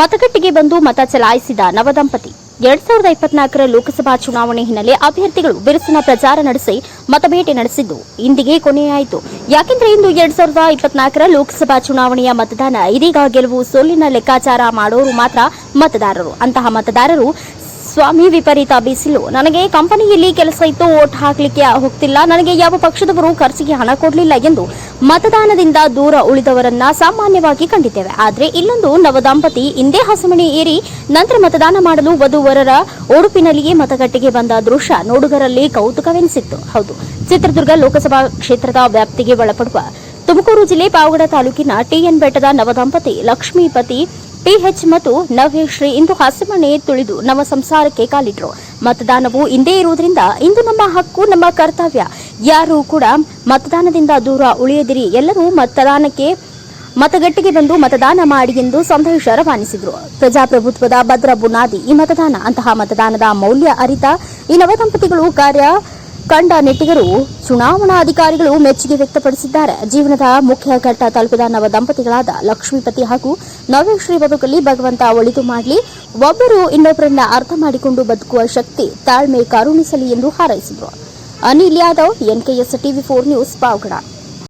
ಮತಗಟ್ಟೆಗೆ ಬಂದು ಮತ ಚಲಾಯಿಸಿದ ನವದಂಪತಿ ಎರಡ್ ಸಾವಿರದ ಇಪ್ಪತ್ನಾಲ್ಕರ ಲೋಕಸಭಾ ಚುನಾವಣೆ ಹಿನ್ನೆಲೆ ಅಭ್ಯರ್ಥಿಗಳು ಬಿರುಸಿನ ಪ್ರಚಾರ ನಡೆಸಿ ಮತಬೇಟೆ ನಡೆಸಿದ್ದು. ಇಂದಿಗೆ ಕೊನೆಯಾಯಿತು. ಯಾಕೆಂದ್ರೆ ಇಂದು ಎರಡ್ ಸಾವಿರದ ಇಪ್ಪತ್ನಾಲ್ಕರ ಲೋಕಸಭಾ ಚುನಾವಣೆಯ ಮತದಾನ, ಇದೀಗ ಗೆಲುವು ಸೋಲಿನ ಲೆಕ್ಕಾಚಾರ ಮಾಡೋರು ಮಾತ್ರ ಮತದಾರರು. ಅಂತಹ ಮತದಾರರು ಸ್ವಾಮಿ ವಿಪರೀತ ಬಿಸಿಲು. ನನಗೆ ಕಂಪನಿಯಲ್ಲಿ ಕೆಲಸ ಇತ್ತು, ಓಟ್ ಹಾಕಲಿಕ್ಕೆ ಹೋಗ್ತಿಲ್ಲ. ನನಗೆ ಯಾವ ಪಕ್ಷದವರು ಖರ್ಚಿಗೆ ಹಣ ಕೊಡಲಿಲ್ಲ ಎಂದು ಮತದಾನದಿಂದ ದೂರ ಉಳಿದವರನ್ನ ಸಾಮಾನ್ಯವಾಗಿ ಕಂಡಿದ್ದೇವೆ. ಆದರೆ ಇಲ್ಲೊಂದು ನವದಂಪತಿ ಇಂದೇ ಹಸುಮಣಿ ಏರಿ ನಂತರ ಮತದಾನ ಮಾಡಲು ವಧುವರರ ಉಡುಪಿನಲ್ಲಿಯೇ ಮತಗಟ್ಟೆಗೆ ಬಂದ ದೃಶ್ಯ ನೋಡುಗರಲ್ಲಿ ಕೌತುಕವೆನಿಸಿತ್ತು. ಹೌದು, ಚಿತ್ರದುರ್ಗ ಲೋಕಸಭಾ ಕ್ಷೇತ್ರದ ವ್ಯಾಪ್ತಿಗೆ ಒಳಪಡುವ ತುಮಕೂರು ಜಿಲ್ಲೆ ಪಾವಗಡ ತಾಲೂಕಿನ ಟಿಎನ್ ಬೆಟ್ಟದ ನವದಂಪತಿ ಲಕ್ಷ್ಮೀಪತಿ ಟಿಎಚ್ ಮತ್ತು ನವ್ಯಶ್ರೀ ಇಂದು ಹಸಿಮಣೆ ತುಳಿದು ನಮ್ಮ ಸಂಸಾರಕ್ಕೆ ಕಾಲಿಟ್ರು. ಮತದಾನವು ಇಂದೇ ಇರುವುದರಿಂದ ಇಂದು ನಮ್ಮ ಹಕ್ಕು, ನಮ್ಮ ಕರ್ತವ್ಯ. ಯಾರೂ ಕೂಡ ಮತದಾನದಿಂದ ದೂರ ಉಳಿಯದಿರಿ. ಎಲ್ಲರೂ ಮತದಾನಕ್ಕೆ, ಮತಗಟ್ಟೆಗೆ ಬಂದು ಮತದಾನ ಮಾಡಿ ಎಂದು ಸಂದೇಶ ರವಾನಿಸಿದರು. ಪ್ರಜಾಪ್ರಭುತ್ವದ ಭದ್ರ ಬುನಾದಿ ಈ ಮತದಾನ. ಅಂತಹ ಮತದಾನದ ಮೌಲ್ಯ ಅರಿತ ಈ ನವದಂಪತಿಗಳು ಕಾರ್ಯ ಕಂಡ ನೆಟ್ಟಿಗರು ಚುನಾವಣಾ ಅಧಿಕಾರಿಗಳು ಮೆಚ್ಚುಗೆ ವ್ಯಕ್ತಪಡಿಸಿದ್ದಾರೆ. ಜೀವನದ ಮುಖ್ಯ ಘಟ್ಟ ತಲುಪಿದ ನವ ದಂಪತಿಗಳಾದ ಲಕ್ಷ್ಮೀಪತಿ ಹಾಗೂ ನವೇಶ್ರೀ ಬದುಕಲ್ಲಿ ಭಗವಂತ ಒಳಿತು ಮಾಡಲಿ. ಒಬ್ಬರು ಇನ್ನೊಬ್ಬರನ್ನ ಅರ್ಥ ಮಾಡಿಕೊಂಡು ಬದುಕುವ ಶಕ್ತಿ ತಾಳ್ಮೆ ಕರುಣಿಸಲಿ ಎಂದು ಹಾರೈಸಿದರು. Anil Yadav, NKS TV four news, Pavagada.